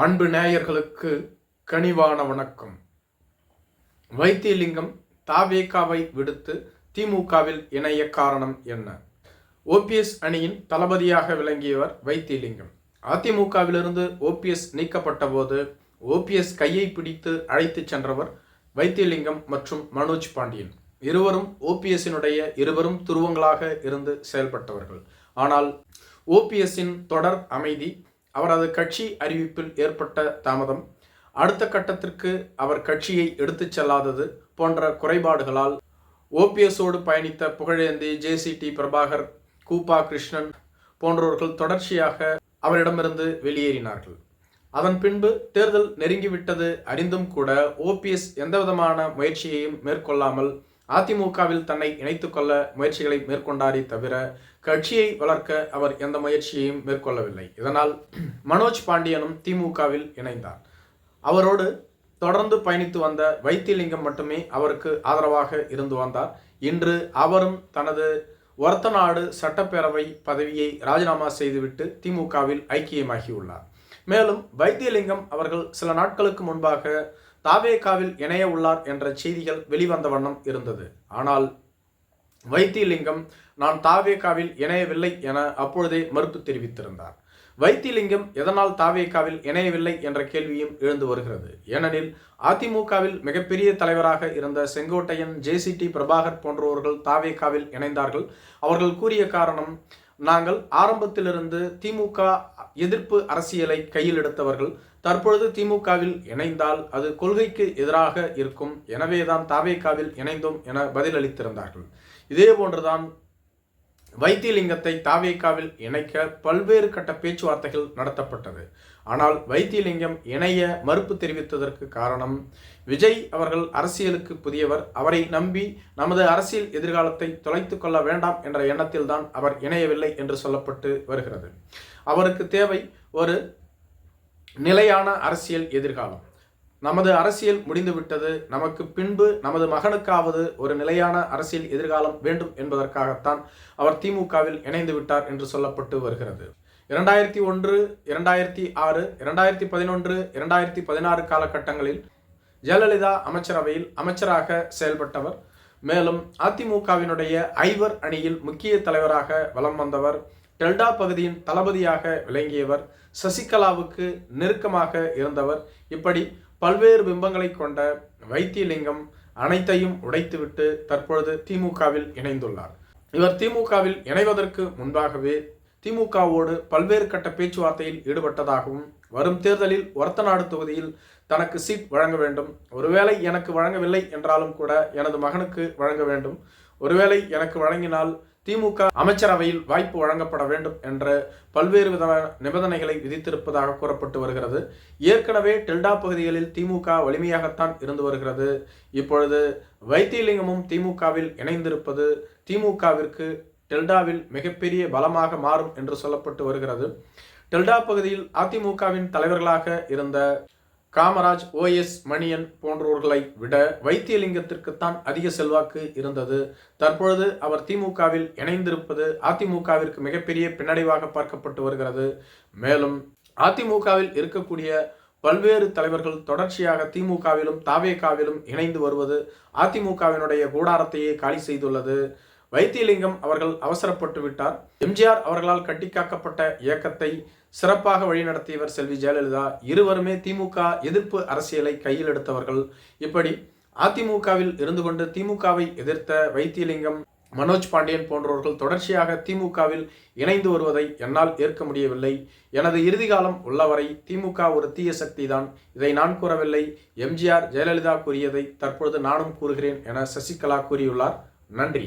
அன்பு நேயர்களுக்கு கனிவான வணக்கம். வைத்தியலிங்கம் தாவேகாவை விடுத்து திமுகவில் இணைய காரணம் என்ன? ஓபிஎஸ் அணியின் தளபதியாக விளங்கியவர் வைத்தியலிங்கம். அதிமுகவிலிருந்து ஓபிஎஸ் நீக்கப்பட்ட போது ஓபிஎஸ் கையை பிடித்து அழைத்துச் சென்றவர் வைத்தியலிங்கம் மற்றும் மனோஜ் பாண்டியன். இருவரும் ஓபிஎஸ்ஸினுடைய இருவரும் துருவங்களாக இருந்து செயல்பட்டவர்கள். ஆனால் ஓபிஎஸ்ஸின் தொடர் அமைதி அவரது கட்சி அறிவிப்பில் ஏற்பட்ட தாமதம் அடுத்த கட்டத்திற்கு அவர் கட்சியை எடுத்துச் செல்லாதது போன்ற குறைபாடுகளால் ஓபிஎஸோடு பயணித்த புகழேந்தி ஜேசிடி பிரபாகர் கூப்பா கிருஷ்ணன் போன்றவர்கள் தொடர்ச்சியாக அவரிடமிருந்து வெளியேறினார்கள். அதன் பின்பு தேர்தல் நெருங்கிவிட்டது. அறிந்தும் கூட ஓபிஎஸ் எந்தவிதமான முயற்சியையும் மேற்கொள்ளாமல் அதிமுகவில் தன்னை இணைத்துக் கொள்ள முயற்சிகளை மேற்கொண்டாரே தவிர கட்சியை வளர்க்க அவர் எந்த முயற்சியையும் மேற்கொள்ளவில்லை. இதனால் மனோஜ் பாண்டியனும் திமுகவில் இணைந்தார். அவரோடு தொடர்ந்து பயணித்து வந்த வைத்தியலிங்கம் மட்டுமே அவருக்கு ஆதரவாக இருந்து வந்தார். இன்று அவரும் தனது ஒரத்தநாடு சட்டப்பேரவை பதவியை ராஜினாமா செய்துவிட்டு திமுகவில் ஐக்கியமாகியுள்ளார். மேலும் வைத்தியலிங்கம் அவர்கள் சில நாட்களுக்கு முன்பாக தாவேகாவில் இணைய உள்ளார் என்ற செய்திகள் வெளிவந்த வண்ணம் இருந்தது. ஆனால் வைத்தியலிங்கம் நான் தாவேகாவில் இணையவில்லை என அப்பொழுதே மறுப்பு தெரிவித்திருந்தார். வைத்தியலிங்கம் எதனால் தாவேகாவில் இணையவில்லை என்ற கேள்வியும் எழுந்து வருகிறது. ஏனெனில் அதிமுகவில் மிகப்பெரிய தலைவராக இருந்த செங்கோட்டையன் ஜேசிடி பிரபாகர் போன்றவர்கள் தாவேகாவில் இணைந்தார்கள். அவர்கள் கூறிய காரணம் நாங்கள் ஆரம்பத்திலிருந்து திமுக எதிர்ப்பு அரசியலை கையில் எடுத்தவர்கள். தற்பொழுது திமுகவில் இணைந்தால் அது கொள்கைக்கு எதிராக இருக்கும். எனவேதான் தாவேக்காவில் இணைந்தோம் என பதிலளித்திருந்தார்கள். இதே போன்றுதான் வைத்தியலிங்கத்தை தாவேகாவில் இணைக்க பல்வேறு கட்ட பேச்சுவார்த்தைகள் நடத்தப்பட்டது. ஆனால் வைத்தியலிங்கம் இணைய மறுப்பு தெரிவித்ததற்கு காரணம் விஜய் அவர்கள் அரசியலுக்கு புதியவர். அவரை நம்பி நமது அரசியல் எதிர்காலத்தை தொலைத்து கொள்ள வேண்டாம் என்ற எண்ணத்தில்தான் அவர் இணையவில்லை என்று சொல்லப்பட்டு வருகிறது. அவருக்கு தேவை ஒரு நிலையான அரசியல் எதிர்காலம். நமது அரசியல் முடிந்துவிட்டது நமக்கு பின்பு நமது மகனுக்காவது ஒரு நிலையான அரசியல் எதிர்காலம் வேண்டும் என்பதற்காகத்தான் அவர் திமுகவில் இணைந்து விட்டார் என்று சொல்லப்பட்டு வருகிறது. இரண்டாயிரத்தி ஒன்று இரண்டாயிரத்தி ஆறு இரண்டாயிரத்தி பதினொன்று இரண்டாயிரத்தி பதினாறு காலகட்டங்களில் ஜெயலலிதா அமைச்சரவையில் அமைச்சராக செயல்பட்டவர். மேலும் அதிமுகவினுடைய ஐவர் அணியில் முக்கிய தலைவராக வலம் வந்தவர். டெல்டா பகுதியின் தளபதியாக விளங்கியவர். சசிகலாவுக்கு நெருக்கமாக இருந்தவர். இப்படி பல்வேறு பிம்பங்களை கொண்ட வைத்தியலிங்கம் அனைத்தையும் உடைத்துவிட்டு தற்பொழுது திமுகவில் இணைந்துள்ளார். இவர் திமுகவில் இணைவதற்கு முன்பாகவே திமுகவோடு பல்வேறு கட்ட பேச்சுவார்த்தையில் ஈடுபட்டதாகவும் வரும் தேர்தலில் ஒரத்தநாடு தொகுதியில் தனக்கு சீட் வழங்க வேண்டும். ஒருவேளை எனக்கு வழங்கவில்லை என்றாலும் கூட எனது மகனுக்கு வழங்க வேண்டும். ஒருவேளை எனக்கு வழங்கினால் திமுக அமைச்சரவையில் வாய்ப்பு வழங்கப்பட வேண்டும் என்ற பல்வேறு விதமான நிபந்தனைகளை விதித்திருப்பதாக கூறப்பட்டு வருகிறது. ஏற்கனவே டெல்டா பகுதிகளில் திமுக வலிமையாகத்தான் இருந்து வருகிறது. இப்பொழுது வைத்தியலிங்கமும் திமுகவில் இணைந்திருப்பது திமுகவிற்கு டெல்டாவில் மிகப்பெரிய பலமாக மாறும் என்று சொல்லப்பட்டு வருகிறது. டெல்டா பகுதியில் அதிமுகவின் தலைவர்களாக இருந்த காமராஜ் ஓஎஸ் மணியன் போன்றவர்களை விட வைத்தியலிங்கத்திற்குத்தான் அதிக செல்வாக்கு இருந்தது. தற்பொழுது அவர் திமுகவில் இணைந்திருப்பது அதிமுகவிற்கு மிகப்பெரிய பின்னடைவாக பார்க்கப்பட்டு வருகிறது. மேலும் அதிமுகவில் இருக்கக்கூடிய பல்வேறு தலைவர்கள் தொடர்ச்சியாக திமுகவிலும் தாவேகாவிலும் இணைந்து வருவது அதிமுகவினுடைய கூடாரத்தையே காலி செய்துள்ளது. வைத்தியலிங்கம் அவர்கள் அவசரப்பட்டு விட்டார். எம்ஜிஆர் அவர்களால் கட்டிக்காக்கப்பட்ட இயக்கத்தை சிறப்பாக வழிநடத்தியவர் செல்வி ஜெயலலிதா. இருவருமே திமுக எதிர்ப்பு அரசியலை கையில் எடுத்தவர்கள். இப்படி அதிமுகவில் இருந்து கொண்டு திமுகவை எதிர்த்த வைத்தியலிங்கம் மனோஜ் பாண்டியன் போன்றவர்கள் தொடர்ச்சியாக திமுகவில் இணைந்து வருவதை என்னால் ஏற்க முடியவில்லை. எனது இறுதி காலம் உள்ளவரை திமுக ஒரு தீய சக்தி தான் இதை நான் கூறவில்லை. எம்ஜிஆர் ஜெயலலிதா கூறியதை தற்பொழுது நானும் கூறுகிறேன் என சசிகலா கூறியுள்ளார். நன்றி.